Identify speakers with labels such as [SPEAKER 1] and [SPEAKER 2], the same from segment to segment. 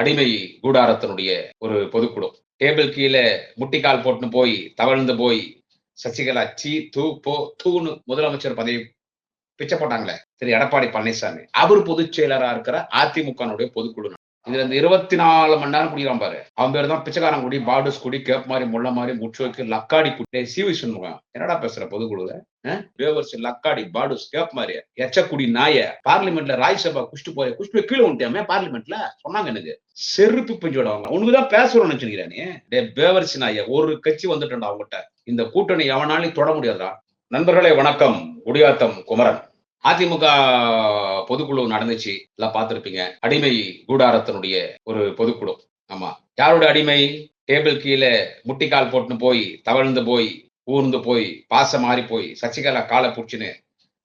[SPEAKER 1] அடிமை கூடாரத்தினுடைய ஒரு பொதுக்குழு. டேபிள் கீழே முட்டிக்கால் போட்டுன்னு போய் தவழ்ந்து போய் சசிகலா சீ தூ போ தூணு முதலமைச்சர் பதவி பிச்சை போட்டாங்களே. திரு. எடப்பாடி பழனிசாமி. அவர் பொதுச் செயலரா இருக்கிற அதிமுகனுடைய பொதுக்குழு இதுல இந்த இருபத்தி நாலு மணி நேரம் குடிக்கிறான் பாரு. அவன் பேர் தான் பிச்சைக்காரன் குடி பாடுஸ் குடி கேப் மாதிரி முள்ள மாதிரி முச்சோக்கு லக்காடி குடி. சிவி சொல்லுவான் என்னடா பேசுற பொதுக்குழுல? வேவர்ஸ் லக்காடி பாடுஸ் கேப் மாதிரி எச்சக்குடி நாய. பார்லிமெண்ட்ல ராஜ்யசபா குஷ்டு போய் குஷ்டு கீழே உண்டியாமே பார்லிமெண்ட்ல? சொன்னாங்க எனக்கு. செருப்பு பிஞ்சோடவங்க உனக்குதான் பேசுறோம்னு நினைச்சுக்கிறேன் டே பேவர்ஸ் நாய ஒரு கட்சி வந்துட்டா அவங்ககிட்ட. இந்த கூட்டணி எவனாலையும் தொட முடியாதா நண்பர்களே வணக்கம். குடியாத்தம் குமரன். அதிமுக பொதுக்குழு நடந்துச்சு. எல்லாம் பார்த்திருப்பீங்க. அடிமை கூடாரத்தினுடைய ஒரு பொதுக்குழு. ஆமா. யாரோட அடிமை? டேபிள் கீழே முட்டிக்கால் போட்டுன்னு போய் தவழ்ந்து போய் ஊர்ந்து போய் பாச மாறி போய் சசிகலா காலை பிடிச்சின்னு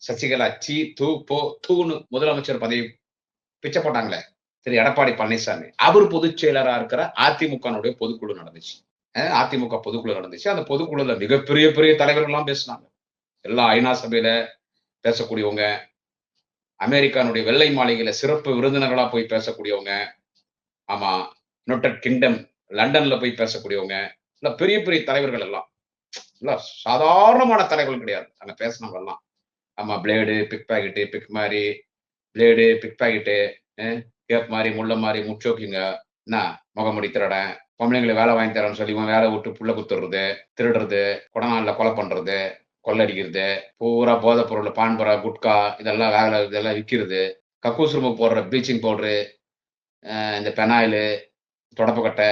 [SPEAKER 1] சசிகலா சீ தூ போ தூன்னு முதலமைச்சர் பதவி பிச்சை போட்டாங்களே. திரு. எடப்பாடி பழனிசாமி. அவர் பொதுச் செயலரா இருக்கிற அதிமுகனுடைய பொதுக்குழு நடந்துச்சு. அதிமுக பொதுக்குழு நடந்துச்சு. அந்த பொதுக்குழுல மிகப்பெரிய பெரிய தலைவர்கள்லாம் பேசினாங்க. எல்லா ஐநா சபையில பேசக்கூடியவங்க அமெரிக்கானுடைய வெள்ளை மாளிகையில சிறப்பு விருந்தினர்களா போய் பேசக்கூடியவங்க ஆமா யுனைடெட் கிங்டம் லண்டன்ல போய் பேசக்கூடியவங்க இல்ல பெரிய பெரிய தலைவர்கள் எல்லாம். இல்ல சாதாரணமான தலைவர்கள் கிடையாது. அங்க பேசினவங்க எல்லாம். ஆமா பிளேடு பிக் பாக்கெட்டு பிக் மாதிரி பிளேடு பிக் பாக்கெட்டு கேப் மாதிரி முள்ள மாதிரி முச்சோக்கிங்க. என்ன முகமுடி திருடன் பொம்பளைங்களை வேலை வாங்கி தரேன்னு சொல்லி வேலை விட்டு புள்ள குத்துறது திருடுறது கொடநாளில் கொலை பண்றது கொள்ளடிக்கிறது பூரா போதைப் பொருள் பான்பரா குட்கா இதெல்லாம் வேலை இதெல்லாம் விற்கிறது. கக்கூஸ் ரூமுக்கு போடுற ப்ளீச்சிங் பவுட்ரு இந்த பெனாயிலு தொடப்பக்கட்டை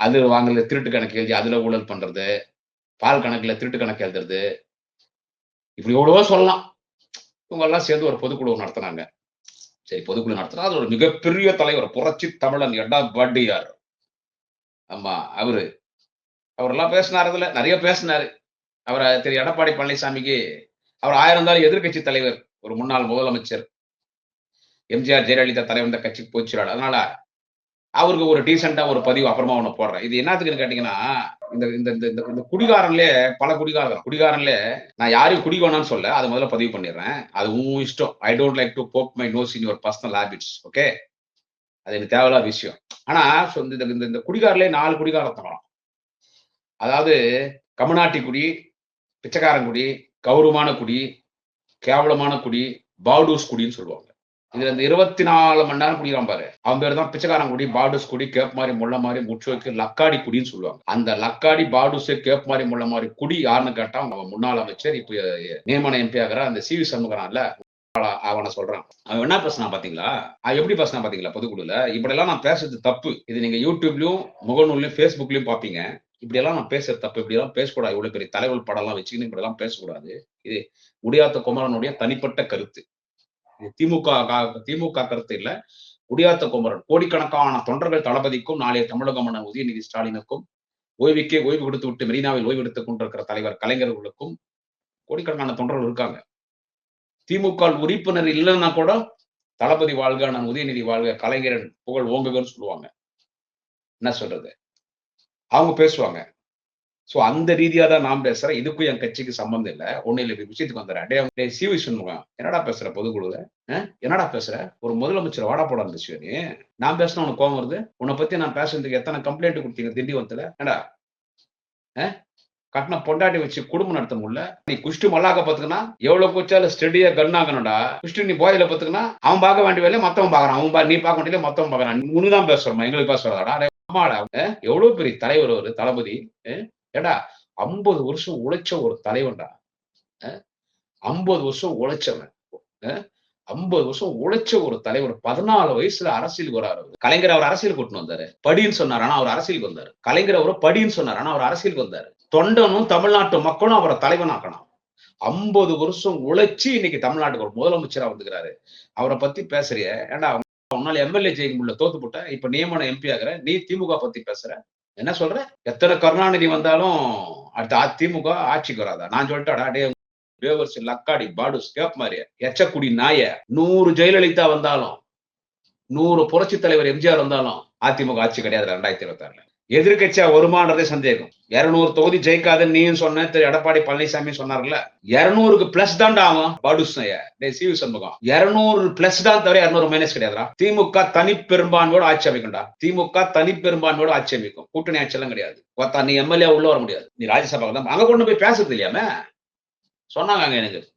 [SPEAKER 1] அது வாங்கல திருட்டு கணக்கு எழுதி அதில் ஊழல் பண்ணுறது பால் கணக்கில் திருட்டு கணக்கு எழுதுறது. இப்படி எவ்வளவோ சொல்லலாம். இவங்கெல்லாம் சேர்ந்து ஒரு பொதுக்குழு நடத்தினாங்க. சரி பொதுக்குழு நடத்தினா அது ஒரு மிகப்பெரிய தலைவர் புரட்சி தமிழன் எடப்பாடியார் ஆமா அவரு. அவரெல்லாம் பேசினார் அதில் நிறைய பேசினாரு. அவரை திரு எடப்பாடி பழனிசாமிக்கு அவர் ஆயிரம் தான் எதிர்கட்சி தலைவர் ஒரு முன்னாள் முதலமைச்சர். எம்ஜிஆர் ஜெயலலிதா தலைவர் இந்த கட்சிக்கு போச்சுறாரு. அதனால அவருக்கு ஒரு டீசெண்டா ஒரு பதிவு அப்புறமா ஒண்ணு போடுறேன். இது என்னத்துக்குன்னு கேட்டீங்கன்னா இந்த இந்த இந்த இந்த குடிகாரன்லே பல குடிகாரர்கள் குடிகாரன்லே நான் யாரையும் குடி வேணாம்னு சொல்ல அது முதல்ல பதிவு பண்ணிடுறேன். அது உன் இஷ்டம். I don't like to poke my nose in your personal habits okay அது எனக்கு தேவையில்லாத விஷயம். ஆனா இந்த இந்த இந்த குடிகாரிலே நாலு குடிகாரத்தனம். அதாவது கமநாட்டி குடி பிச்சைக்காரங்குடி கௌரவமான குடி கேவலமான குடி பாடூஸ் குடின்னு சொல்லுவாங்க. இதுல இந்த இருபத்தி நாலு மணி நேரம் குடிக்கிறான் பாரு. அவன் பேர் தான் பிச்சைக்காரங்குடி பாடூஸ் குடி கேப் மாதிரி முள்ள மாதிரி முச்சோக்கு லக்காடி குடின்னு சொல்லுவாங்க. அந்த லக்காடி பாடூஸ் கேப் மாதிரி முள்ள மாதிரி குடி யாருன்னு கேட்டா அவன் முன்னாள் அமைச்சர் இப்ப நியமன எம்பி ஆகிற அந்த சி வி அவனை சொல்றான். அவன் என்ன பேசினா பாத்தீங்களா? அவன் எப்படி பேசினா பாத்தீங்களா? பொதுக்குழுல இப்படி எல்லாம் நான் பேசுறது தப்பு. இது நீங்க யூடியூப்லயும் முகநூல்லையும் பேஸ்புக்லயும் பாப்பீங்க. இப்படி எல்லாம் நான் பேசுற தப்பு இப்படி எல்லாம் பேசக்கூடாது. இவ்வளவு பெரிய தலைவர் படம் எல்லாம் வச்சுக்கின்னு இப்படி எல்லாம் பேசக்கூடாது. இது முடியாத்த குமரனுடைய தனிப்பட்ட கருத்து. இது திமுக திமுக கருத்து இல்ல. குடியாத்த குமரன் கோடிக்கணக்கான தொண்டர்கள் தளபதிக்கும் நாளைய தமிழக மன்னர் உதயநிதி ஸ்டாலினுக்கும் ஓய்வுக்கே ஓய்வு கொடுத்து விட்டு மெரினாவில் ஓய்வு எடுத்துக் கொண்டிருக்கிற தலைவர் கலைஞர்களுக்கும் கோடிக்கணக்கான தொண்டர்கள் இருக்காங்க. திமுக உறுப்பினர் இல்லைன்னா கூட தளபதி வாழ்க நான் உதயநிதி வாழ்க கலைஞரன் புகழ் ஓங்குகன்னு சொல்லுவாங்க. என்ன சொல்றது? அவங்க பேசுவாங்க. ஸோ அந்த ரீதியாக தான் நான் பேசுறேன். இதுக்கும் என் கட்சிக்கு சம்மந்தம் இல்லை. ஒன்றும் இல்லை விஷயத்துக்கு வந்துடுறேன். டே சிவி சண்முகம் என்னடா பேசுற பொதுக்குழுல? என்னடா பேசுற? ஒரு முதலமைச்சர் வாடா போட இருந்துச்சு நீ. நான் பேசினா உனக்கு கோவம் வருது? உன்னை பத்தி நான் பேசுறதுக்கு எத்தனை கம்ப்ளைண்ட் கொடுத்தீங்க? திண்டிவனத்துல ஏடா கட்டின பொண்டாட்டி வச்சு குடும்பம் நடத்த முடியல? நீ குஷ்டி மல்லாக்க பாத்துக்கனா எவ்வளவு கூச்சாலும் ஸ்டெடியா கண்ணாகணும்டா குஷ்டி நீ போதையில பாத்துக்கனா அவன் பார்க்க வேண்டிய வேலையை மத்தவன் பாக்குறான் அவன் நீ பார்க்க வேண்டிய மத்தவன் பாக்குறான் உனதான் பேசுறோம் எங்களுக்கு பேசுறதாடா? அம்மாடா எவ்வளவு பெரிய தலைவர் ஒரு தளபதி ஏடா ஐம்பது வருஷம் உழைச்ச ஒரு தலைவன்டா ஐம்பது வருஷம் உழைச்சவன் ஐம்பது வருஷம் உழைச்ச ஒரு தலைவர் பதினாலு வயசுல அரசியலுக்கு வராரு கலைஞர் அவர் அரசியல் கூட்டின்னு வந்தாரு. படின்னு சொன்னார் ஆனா அவர் அரசியலுக்கு வந்தாரு. கலைஞர் அவர் படின்னு சொன்னார் ஆனா அவர் அரசியலுக்கு வந்தாரு. தொண்டனும் தமிழ்நாட்டு மக்களும் அவரை தலைவனாக்கணும். ஐம்பது வருஷம் உழைச்சி இன்னைக்கு தமிழ்நாட்டுக்கு ஒரு முதலமைச்சரா வந்துக்கிறாரு. அவரை பத்தி பேசுறிய ஏன்டா உன்னால எம்எல்ஏ ஜெயிக்க முடியல தோத்து போட்ட. இப்ப நியமன எம்பி ஆகிற. நீ திமுக பத்தி பேசுற. என்ன சொல்ற? எத்தனை கருணாநிதி வந்தாலும் அடுத்த திமுக ஆட்சிக்கு வராதா? நான் சொல்லிட்டாடா டே வேவர்ஸ் லக்காடி பாடுஸ் கேப் மாதிரி. எச்சக்குடி நாய. நூறு ஜெயலலிதா வந்தாலும் நூறு புரட்சி தலைவர் எம்ஜிஆர் வந்தாலும் அதிமுக ஆட்சி கிடையாது ரெண்டாயிரத்தி இருபத்தி ஆறுல எதிர்கட்சியா வருமானதே சந்தேகம். இருநூறு தொகுதி ஜெயிக்காதுன்னு நீயும் சொன்ன திரு எடப்பாடி பழனிசாமி சொன்னார்ல இருநூறுக்கு பிளஸ் தான்டா ஆகும் படுசைய டே சிவி சண்முகம். இருநூறு பிளஸ் தான் தவிர இருநூறு மைனஸ் கிடையாதுடா. திமுக தனி பெரும்பான்மையோட ஆட்சி அமைக்கும்டா. திமுக தனி பெரும்பான்மையோட ஆட்சி அமைக்கும். கூட்டணி ஆட்சி எல்லாம் கிடையாது. பார்த்தா நீ எம்எல்ஏ உள்ள வர முடியாது. நீ ராஜ்யசபா தான் அங்க கொண்டு போய் பேசுறது இல்லையாமே? சொன்னாங்க அங்க எனக்கு.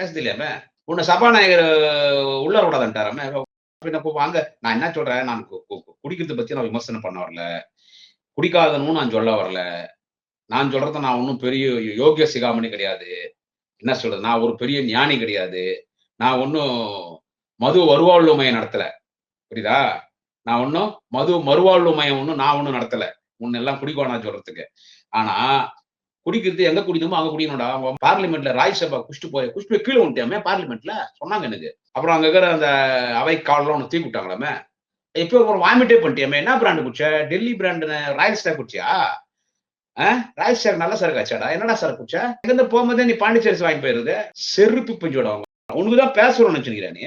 [SPEAKER 1] பேசுறது இல்லையாமே? உன்னை சபாநாயகர் உள்ள விடாதான்ட்டாராமே அங்க. நான் என்ன சொல்றேன்? நான் கு- குடிக்கிறத பத்தி நான் விமர்சனம் பண்ண வரல. குடிக்காதனும் நான் சொல்ல வரல. நான் சொல்றது நான் ஒன்றும் பெரிய யோகிய சிகாமணி கிடையாது. என்ன சொல்றது? நான் ஒரு பெரிய ஞானி கிடையாது. நான் ஒன்றும் மது வருவாழ்வு மையம் நடத்தல. புரியுதா? நான் ஒன்றும் மது மறுவாழ்வு மையம் ஒன்றும் நான் ஒன்றும் நடத்தல. முன்னெல்லாம் குடிக்கோ நான் சொல்றதுக்கு. ஆனா குடிக்கிறது எங்க குடிக்கணுமோ அங்க குடிக்கணும்டா. அவன் பார்லிமெண்ட்ல ராஜ்யசபா குஷ்டு போய் குஷ்டு போய் கீழே வந்துட்டியாமே பார்லிமெண்ட்ல சொன்னாங்க எனக்கு. அப்புறம் அங்க இருக்கிற அந்த அவை காலெல்லாம் ஒன்று தூக்கி விட்டாங்களாமே? இப்போ ஒரு வாமிட்டே பண்ணிட்டியாமே? என்ன பிராண்டு குடிச்ச? டெல்லி பிராண்டு ராயல் ஸ்டார் குடிச்சியா? ராயல் ஸ்டார் நல்ல சார் காய்ச்சாடா? என்னடா சார் குடிச்சா? இங்கிருந்து போகும்போதே நீ பாண்டிச்சேரி வாங்கி போயிருது. செருப்பு பிஞ்சோட அவங்க. உனக்கு தான் பேசுறோம்னு நினைச்சுக்கிறேன் நீ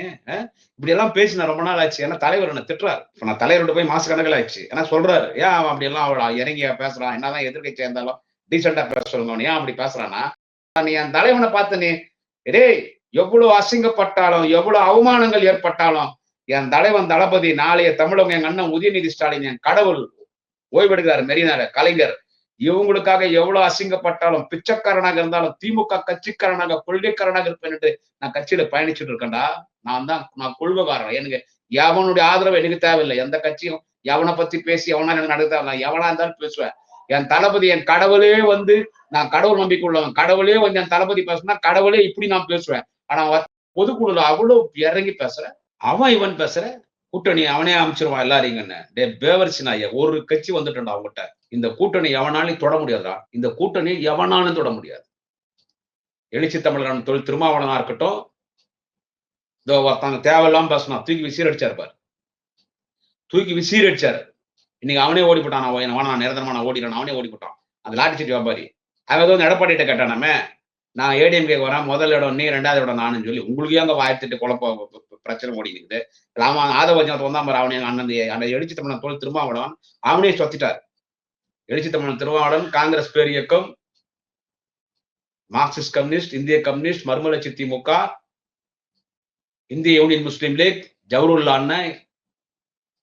[SPEAKER 1] இப்படி எல்லாம் பேசி நான் ரொம்ப நாள் ஆச்சு. ஏன்னா தலைவர் என்ன திட்டுறாரு? இப்ப நான் தலைவர்கிட்ட போய் மாச கணக்கில் ஆச்சு ஏன்னா சொல்றாரு? ஏன் அவன் அப்படி எல்லாம் அவள் இறங்கி பேசுறான்? என்னதான் எதிர்க்கட்சியா இருந்தாலும் டீசெண்டா பேச ஏன் அப்படி பேசுறானா நீ என் தலைவனை பார்த்து நீ டேய் எவ்வளவு அசிங்கப்பட்டாலும் எவ்வளவு அவமானங்கள் ஏற்பட்டாலும் என் தலைவன் தளபதி நாளைய தமிழகம் எங்க அண்ணன் உதயநிதி ஸ்டாலின் என் கடவுள். ஓய்வெடுக்கிறார் மெரினால கலைஞர். இவங்களுக்காக எவ்வளவு அசிங்கப்பட்டாலும் பிச்சைக்காரனாக இருந்தாலும் திமுக கட்சிக்காரனாக கொள்கைக்காரனாக இருப்பேன் என்று நான் கட்சியில பயணிச்சுட்டு இருக்கேன்டா. நான் தான் நான் கொள்வகாரன் எனக்கு எவனுடைய ஆதரவு எனக்கு தேவையில்லை. எந்த கட்சியும் எவனை பத்தி பேசி எவனா எனக்கு நடக்குதா நான் எவனா இருந்தாலும் பேசுவேன். என் தளபதி என் கடவுளே வந்து நான் கடவுள் நம்பிக்கை உள்ளவன் கடவுளே வந்து என் தளபதி பேசுனா கடவுளே இப்படி நான் பேசுவேன். ஆனா பொதுக்குழுல அவ்வளவு இறங்கி பேசுறேன் அவன் இவன் பேசுற கூட்டணி அவனே அமைச்சிருவான் எல்லாரையும் டே பேவரிசி நாய ஒரு கட்சி வந்துட்டா அவங்ககிட்ட இந்த கூட்டணி எவனாலையும் தொட முடியாதுடா. இந்த கூட்டணி எவனாலும் தொட முடியாது. எழுச்சி தமிழர்கள் தொழில் திருமாவளனா இருக்கட்டும். இதோ ஒருத்தங்க தேவையில்லாம பேசணும் தூக்கி விசீர் அடிச்சாரு பாரு. தூக்கி விசீர் அடிச்சாரு. இன்னைக்கு அவனே ஓடி போட்டான் நான் வேணா நிரந்தரமா நான் ஓடிடுறேன் அவனே ஓடி போட்டான். அந்த லாட்டி சீட்டு வியாபாரி அவன் ஏதோ எடப்பாடிட்ட கேட்டானாமே நான் ஏடிஎம்கே வரேன். முதல் இடம் நீ ரெண்டாவது இடம் நானும் சொல்லி உங்களுக்கு அங்கே வாய்த்துட்டு குழப்ப பிரச்சனை ஓடி இருக்குது. ஆதவஜனத்தை வந்தான் பாரு அவனே அண்ணன் அந்த எழுச்சி தமிழன் தோல் திருமாவளவன் அவனே சொத்திட்டார். எழுச்சி தமிழன் திருமாவளவன் காங்கிரஸ் பேர் இயக்கம் மார்க்சிஸ்ட் கம்யூனிஸ்ட் இந்திய கம்யூனிஸ்ட் மர்மலட்சி திமுக இந்திய யூனியன் முஸ்லீம் லீக் ஜவஹர்லா அண்ணன்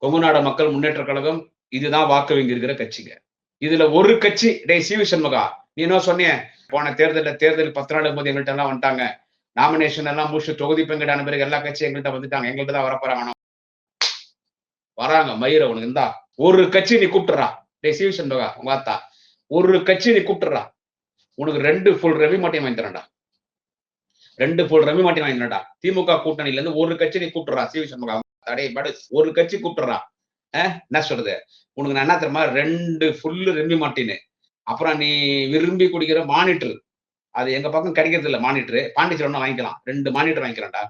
[SPEAKER 1] கொங்குநாடு மக்கள் முன்னேற்ற கழகம் இதுதான் வாக்கு வங்கி இருக்கிற கட்சிங்க. இதுல ஒரு கட்சி டே சிவி சண்முகா நீ என்ன சொன்னிய போன தேர்தலில் தேர்தல் பத்து நாள் போது எங்கள்கிட்ட எல்லாம் வந்துட்டாங்க. நாமினேஷன் எல்லாம் முடிச்சு தொகுதி பெண்கிட்ட பிறகு எல்லா கட்சியும் எங்கள்கிட்ட வந்துட்டாங்க. எங்கள்கிட்ட தான் வரப்போறாங்க வராங்க மயிர உனக்கு இந்தா. ஒரு கட்சி நீ கூப்பிட்டுறா. டே சிவி சண்முகா உங்க அத்தா ஒரு கட்சி நீ கூப்பிட்டுறா. உனக்கு ரெண்டு ஃபுல் ரவி மாட்டியம் வாங்கி தரேன்டா. ரெண்டு ஃபுல் ரவி மாட்டியம் வாங்கி தரேன்டா. திமுக கூட்டணியில இருந்து ஒரு கட்சி நீ கூப்பிட்டுறா சிவி சண்முகா. தடை படு. ஒரு கட்சி கூப்பிட்டுறா. என்ன சொல்றது? உனக்கு நான் என்ன தெரியுமா? ரெண்டு ஃபுல்லு ரெம்பி மாட்டின்னு. அப்புறம் நீ விரும்பி குடிக்கிற மானிட்டர். அது எங்க பக்கம் கிடைக்கிறது இல்லை மானிட்டர். பாண்டிச்சேரி வாங்கிக்கலாம். ரெண்டு மானிட்டர் வாங்கிக்கிறேன்டா.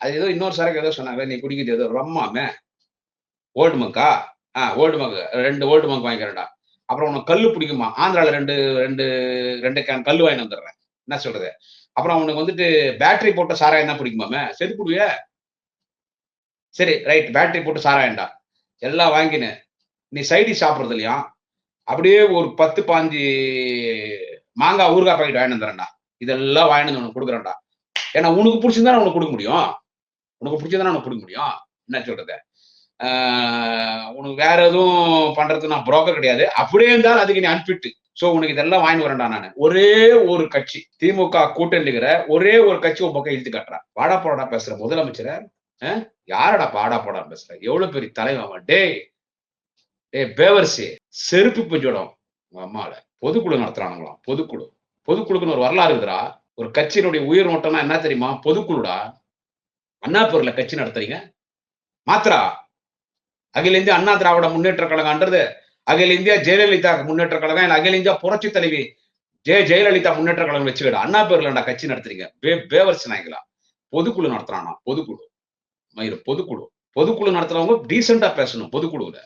[SPEAKER 1] அது ஏதோ இன்னொரு சரக்கு ஏதோ சொன்னாங்க. நீ குடிக்கிறது ஏதோ ரம்மாமே ஓல்டு மங்கா? ஆ ஓல்டு மங்கு. ரெண்டு ஓல்டு மங்கு வாங்கிக்கிறேன்டா. அப்புறம் உனக்கு கல் பிடிக்குமா? ஆந்திரால ரெண்டு ரெண்டு ரெண்டு கேன் கல் வாங்கி வந்துடுறேன். என்ன சொல்றது? அப்புறம் உனக்கு வந்துட்டு பேட்டரி போட்ட சாராயம் தான் பிடிக்குமாமே? சரி குடுவிய சரி ரைட். பேட்டரி போட்டு சாராயம்டா. எல்லாம் வாங்கினு. நீ சைடி சாப்பிட்றது இல்லையா? அப்படியே ஒரு பத்து பாஞ்சு மாங்காய் ஊறுகாய் பாக்கெட் வாங்கிட்டு வந்துடுறேன்டா. இதெல்லாம் வாங்கிட்டு வந்து உனக்கு கொடுக்குறேன்டா. ஏன்னா உனக்கு பிடிச்சிருந்தா உனக்கு கொடுக்க முடியும். உனக்கு பிடிச்சதானே உனக்கு கொடுக்க முடியும். என்ன சொல்றது? உனக்கு வேற எதுவும் பண்றதுக்கு நான் புரோக்கர் கிடையாது. அப்படியே இருந்தாலும் அதுக்கு நீ அனுப்பிட்டு ஸோ உனக்கு இதெல்லாம் வாங்கி வரேன்டா நான். ஒரே ஒரு கட்சி திமுக கூட்டணி இருக்கிற ஒரே ஒரு கட்சி உன் பக்கம் இழுத்து கட்டுறான் வாடா போடா பேசுற முதலமைச்சரை. யாரடா பாடா போடா பேசுற? எவ்வளவு பெரிய தலைவன் அவன். டேய் டே பேவர்சி. செருப்பு பஞ்சோடம் உங்க அம்மால. பொதுக்குழு நடத்துறானுங்களாம் பொதுக்குழு. பொதுக்குழுக்குன்னு ஒரு வரலாறு இருக்குதா ஒரு கட்சியினுடைய உயிர் நோட்டம்னா என்ன தெரியுமா? பொதுக்குழுடா. அண்ணா பேர்ல கட்சி நடத்துறீங்க. மாத்திரா அகில இந்திய அண்ணா திராவிட முன்னேற்ற கழகம்ன்றது அகில இந்தியா ஜெயலலிதா முன்னேற்ற கழகம் அகில இந்தியா புரட்சி தலைவி ஜெய ஜெயலலிதா முன்னேற்ற கழகம் வச்சுக்கிட. அண்ணா பேர்லடா கட்சி நடத்துறீங்க. பே பேவர்சி பொதுக்குழு நடத்துறானா? பொதுக்குழு. மயிறு பொதுக்குழு. பொதுக்குழு நடத்துறவங்க டீசெண்டா பேசணும் பொதுக்குழுல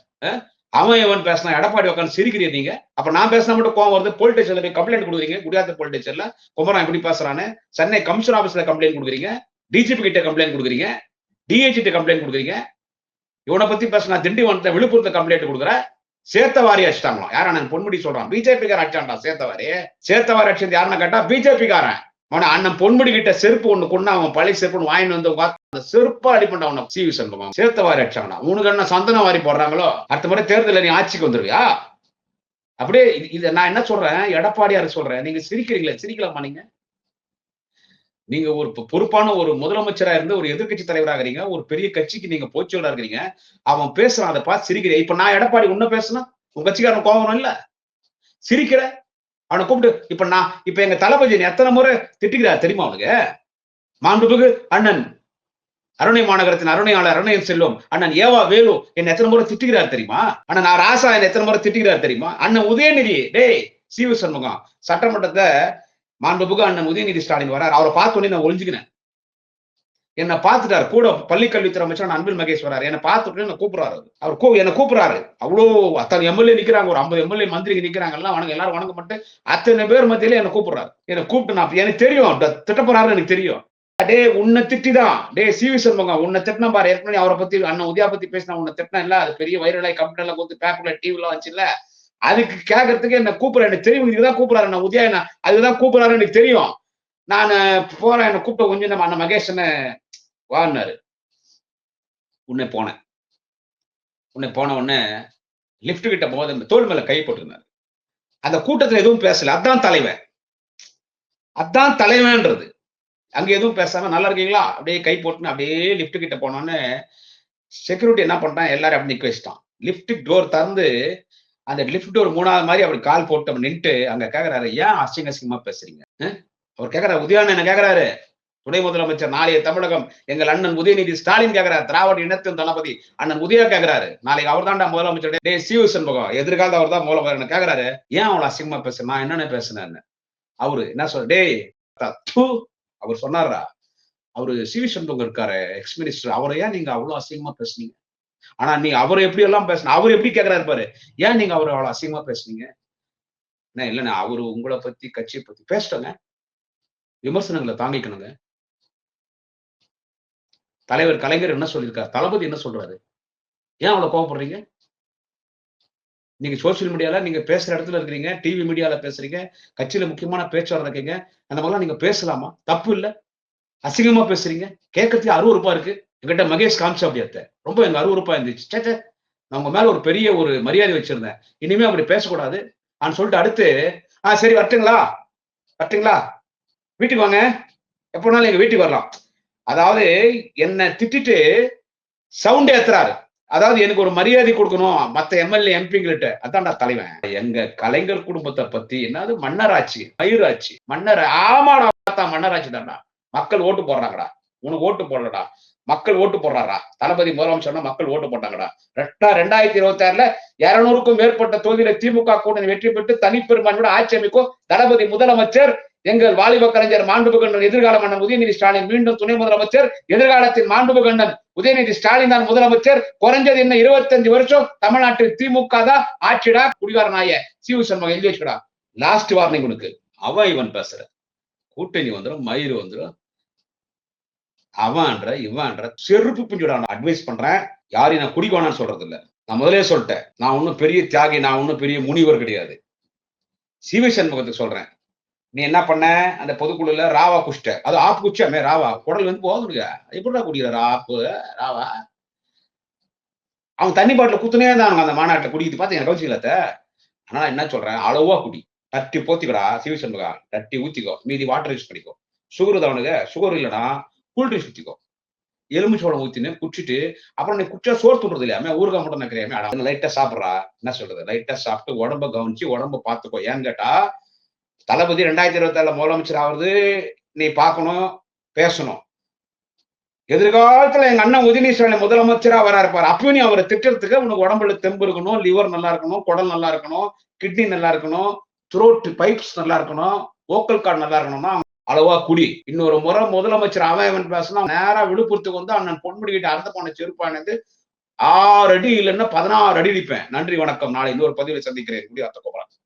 [SPEAKER 1] அவன் எவன் பேசினா எடப்பாடி உட்காந்து சிரிக்கிறீங்க நீங்க. அப்ப நான் பேசினா மட்டும் கோவம் வருது. போலீஸ் ஸ்டேஷன்ல போய் கம்ப்ளைண்ட் கொடுக்குறீங்க. குடியாத்த போலீஸ் ஸ்டேஷன்ல குமரன் எப்படி பேசுறானு சென்னை கமிஷன் ஆபீஸ்ல கம்ப்ளைண்ட் கொடுக்குறீங்க. டிஜிபி கிட்ட கம்ப்ளைண்ட் கொடுக்குறீங்க. டிஐஜி கிட்ட கம்ப்ளைண்ட் கொடுக்குறீங்க. இவனை பத்தி பேசினா திண்டிவனத்தை விழுப்புரத்தை கம்ப்ளைண்ட் கொடுக்குற சேர்த்தவாரி அடிச்சிட்டாங்களாம். யார் பொன்முடி சொல்றான். பிஜேபி காரன் அடிச்சான்டா சேர்த்தவாரி சேர்த்தவாரி அடிச்சது யாருன்னு கேட்டா பிஜேபி காரன். அவன அண்ணன் பொன்முடி கிட்ட செருப்பு ஒண்ணு கொண்டு அவன் பழைய செருப்பு வாங்கிட்டு வந்து அந்த செருப்பா அடி பண்ண அவனை சி வி சேர்த்த வாரி அடிச்சாங்கண்ணா உனக்கு என்ன சந்தன வாரி போடுறாங்களோ அடுத்த முறை தேர்தலில் நீ ஆட்சிக்கு வந்துருவியா? அப்படியே இது- நான் என்ன சொல்றேன்? எடப்பாடியார் சொல்றேன். நீங்க சிரிக்கிறீங்களே சிரிக்கலாமா நீங்க? நீங்க ஒரு பொறுப்பான ஒரு முதலமைச்சரா இருந்து ஒரு எதிர்க்கட்சி தலைவராக இருக்கிறீங்க. ஒரு பெரிய கட்சிக்கு நீங்க போச்சுவலா இருக்கிறீங்க. அவன் பேசுறான் அதை பார்த்து சிரிக்கிறேன் இப்ப நான் எடப்பாடி உன்ன பேசுனா உங்க கட்சிக்காரன் கோபம் இல்ல. சிரிக்கிற? அவனை கூப்பிட்டு இப்ப நான் இப்ப எங்க தளபதி எத்தனை முறை திட்டுகிறார் தெரியுமா அவனுக்கு மாண்புமிகு அண்ணன் அருணை மாநகரத்தின் அருணையாளர் அருணையம் செல்வம் அண்ணன் ஏவா வேலு என்ன எத்தனை முறை திட்டுகிறார் தெரியுமா? அண்ணன் நான் ராசா என்ன எத்தனை முறை திட்டுகிறார் தெரியுமா? அண்ணன் உதயநிதி டேய் சிவ சண்முகம் சட்டமன்றத்தை மாண்புமிகு அண்ணன் உதயநிதி ஸ்டாலின் வரார் அவரை பார்த்த உடனே நான் ஒழிஞ்சுக்கினேன் என்னை பார்த்துட்டாரு. கூட பள்ளிக்கல்வித்துறை அமைச்சர் அன்பில் மகேஷ் வராரு. என்ன பார்த்துட்டு என்ன கூப்பிடுறாரு. அவர் கூ என்ன கூப்பிடுறாரு. அவ்வளோ அத்தனை எம்எல்ஏ நிற்கிறாங்க ஒரு ஐம்பது எம்எல்ஏ மந்திரிக்கு நிக்கிறாங்க எல்லாம் வணங்க எல்லாரும் வணங்கப்பட்டு அத்தனை பேர் மத்தியில என்னை கூப்பிடுறாரு. என்னை கூப்பிட்டு நான் எனக்கு தெரியும். ட- எனக்கு தெரியும். டே உன்னை திட்டிதான். டே சிவி சண்முகம் உன்னை திட்டினா பாரு. ஏற்கனவே அவரை பத்தி அண்ணன் உதயா பத்தி பேசினா உன்னை திட்டினா இல்ல அது பெரிய வைரலாய் கம்ப்யூட்டர்ல கொடுத்து பேப்பர்ல டிவில வந்துச்சுல்ல அதுக்கு கேட்கறதுக்கு என்ன கூப்பிடுறேன் எனக்கு தெரியும் இதுதான் கூப்பிடுறாரு. நான் உதயா என்ன அதுதான் கூப்பிடுறாரு எனக்கு தெரியும். நான் போறேன் என்ன கூப்பிட்ட கொஞ்சம் நம்ம அண்ணன் மகேஷ் வாங்கினாரு உன்னை போனேன். உன்னை போன உடனே லிஃப்ட் கிட்ட போது தோல் மேல கை போட்டிருந்தாரு. அந்த கூட்டத்துல எதுவும் பேசல. அதான் தலைவன். அதான் தலைவன்றது அங்க எதுவும் பேசாம நல்லா இருக்கீங்களா? அப்படியே கை போட்டுன்னு அப்படியே லிஃப்ட் கிட்ட போனோன்னு செக்யூரிட்டி என்ன பண்ணிட்டான்? எல்லாரும் அப்படி நிக்க வச்சுட்டான். லிஃப்ட் டோர் திறந்து அந்த லிஃப்ட் டோர் மூணாவது மாதிரி அப்படி கால் போட்டு நின்ட்டு அங்க கேக்குறாரு ஏன் அசிங்க அசிங்கமா பேசுறீங்க அவர் கேட்கிறார் உதயானன் என்ன கேக்குறாரு? துணை முதலமைச்சர் நாளைய தமிழகம் எங்கள் அண்ணன் உதயநிதி ஸ்டாலின் கேக்குறாரு திராவிட இனத்தின் தளபதி அண்ணன் உதயா கேக்குறாரு. நாளைக்கு அவர் தான்டா முதலமைச்சர் டே சிவ சண்முகம் எதிர்காலத்து அவர் தான் முதலமைச்சர் கேக்குறாரு. ஏன் அவளை அசிங்கமா பேச நான் என்னென்ன பேசினேன்னு. அவரு என்ன சொல்ற டேய் தத்து அவர் சொன்னாரா அவரு சிவி சண்முகம் இருக்காரு எக்ஸ் மினிஸ்டர் அவரை ஏன் நீங்க அவ்வளவு அசிங்கமா பேசுனீங்க? ஆனா நீ அவர் எப்படி எல்லாம் பேசணும் அவர் எப்படி கேக்குறாரு பாரு. ஏன் நீங்க அவரை அவ்வளவு அசிங்கமா பேசுனீங்க? என்ன இல்லைண்ணா அவரு உங்களை பத்தி கட்சியை பத்தி பேசிட்டோங்க. விமர்சனங்களை தாங்கிக்கணுங்க. தலைவர் கலைஞர் என்ன சொல்லியிருக்காரு? தளபதி என்ன சொல்றாரு? ஏன் அவ்வளவு கோவப்படுறீங்க? நீங்க சோசியல் மீடியால நீங்க பேசுற இடத்துல இருக்கிறீங்க டிவி மீடியால பேசுறீங்க கட்சியில முக்கியமான பேச்சாளர் இருக்கீங்க அந்த மாதிரிலாம் நீங்க பேசலாமா? தப்பு இல்ல. அசிங்கமா பேசுறீங்க. கேட்கறதுக்கு அருவறுப்பா இருக்கு. என்கிட்ட மகேஷ் காமிச்சா அப்படியாத்த ரொம்ப எங்க அருவருப்பா இருந்துச்சு. சேச்சே நான் உங்க மேல ஒரு பெரிய ஒரு மரியாதை வச்சிருந்தேன். இனிமே அப்படி பேசக்கூடாது. நான் சொல்லிட்டு அடுத்து ஆ சரி வரட்டுங்களா? வரட்டுங்களா? வீட்டுக்கு வாங்க. எப்போனாலும் எங்க வீட்டுக்கு வரலாம். அதாவது என்னை திட்டிட்டு சவுண்ட் ஏத்துறாரு. அதாவது எனக்கு ஒரு மரியாதை கொடுக்கணும். மத்த எம்எல்ஏ எம்பிங்கள்ட்ட அதான்டா தலைவன். எங்க கலைஞர் குடும்பத்தை பத்தி என்னது? மன்னராட்சி மயூராட்சி மன்னர் ஆமாடா பார்த்தா மன்னராட்சி தான்டா. மக்கள் ஓட்டு போடுறாங்கடா. உனக்கு ஓட்டு போடலடா. மக்கள் ஓட்டு போடுறாரா? தளபதி முதலமைச்சர்னா மக்கள் ஓட்டு போட்டாங்கடா. ரெட்டா ரெண்டாயிரத்தி இருபத்தி ஆறுல இருநூறுக்கும் மேற்பட்ட தொகுதியில திமுக கூட்டணி வெற்றி பெற்று தனிப்பெரும்பான்மையோட ஆட்சி அமைக்கும் தளபதி முதலமைச்சர் எங்கள் வாலிப கலைஞர் மாண்புமிகு எதிர்கால மன்னன் உதயநிதி ஸ்டாலின் மீண்டும் துணை முதலமைச்சர் எதிர்காலத்தின் மாண்புமிகு உதயநிதி ஸ்டாலின் தான் முதலமைச்சர். குறைஞ்சது என்ன இருபத்தஞ்சு வருஷம் தமிழ்நாட்டில் திமுக தான் ஆட்சிடா? குடிகார நாய சிவு சண்முகம் எழுதி லாஸ்ட் வார்னிங் உனக்கு. அவன் இவன் பேசுற. கூட்டணி வந்துடும் மயிறு வந்துடும் அவன்ற இவன்ற செருப்பு பிஞ்சுடா நான் அட்வைஸ் பண்றேன். யாரையும் நான் குடிக்கோனான்னு சொல்றது இல்ல நான் முதலே சொல்லிட்டேன். நான் ஒன்னும் பெரிய தியாகி நான் ஒன்னும் பெரிய முனிவர் கிடையாது. சிவ சண்முகத்துக்கு சொல்றேன். நீ என்ன பண்ண? அந்த பொதுக்குழுல ராவா குஷ்ட. அது ஆப்பு குச்சாமே ராவா. குடல் வந்து போகுதுங்க எப்படிடா குடிக்கிற ஆப்பு? ராவா. அவன் தண்ணி பாட்டில குத்துனே தான் அந்த மாநாட்டில் குடிக்குது பார்த்து எனக்கு கவனிச்சிக்கலாத்த ஆனா என்ன சொல்றேன்? அளவா குடி. தட்டி போத்திக்கடா சிவசண்முகா. தட்டி ஊத்திக்கோ. மீதி வாட்டர் யூஸ் பண்ணிக்கோ. சுகர் அவனுக்கு சுகர் இல்லைன்னா கூல் ட்ரிங்க்ஸ் எலுமிச்சோளம் ஊத்தின்னு குடிச்சிட்டு அப்புறம் நீ குச்சா சோறு தூண்டுறது இல்லையாமே ஊறுகாய் மட்டும் நினைக்கிறியாமே லைட்டா சாப்பிட்றா. என்ன சொல்றது? லைட்டா சாப்பிட்டு உடம்ப கவனிச்சு உடம்ப பார்த்துக்கோ. ஏன்னு கேட்டா தளபதி ரெண்டாயிரத்தி இருபத்தி ஏழுல முதலமைச்சர் ஆகுறது நீ பார்க்கணும் பேசணும். எதிர்காலத்துல எங்க அண்ணன் உதயநீஸ்வரன் முதலமைச்சரா வரா இருப்பாரு அப்பயும் நீ அவரை திட்டத்துக்கு உனக்கு உடம்புல தெம்பு இருக்கணும் லிவர் நல்லா இருக்கணும் குடல் நல்லா இருக்கணும் கிட்னி நல்லா இருக்கணும் த்ரோட் பைப்ஸ் நல்லா இருக்கணும் ஓக்கல் கார்டு நல்லா இருக்கணும்னா அளவா குடி. இன்னொரு முறை முதலமைச்சர் அவன் பேசினா நேரா விழுப்புரத்துக்கு வந்து அண்ணன் பொன்முடி கிட்ட அறுந்த போன செருப்பானது ஆறு அடி இல்லைன்னா பதினாறு அடி அடிப்பேன் நன்றி வணக்கம். நாளை இன்னொரு பதிவில் சந்திக்கிறேன். குடி கோபுரம்.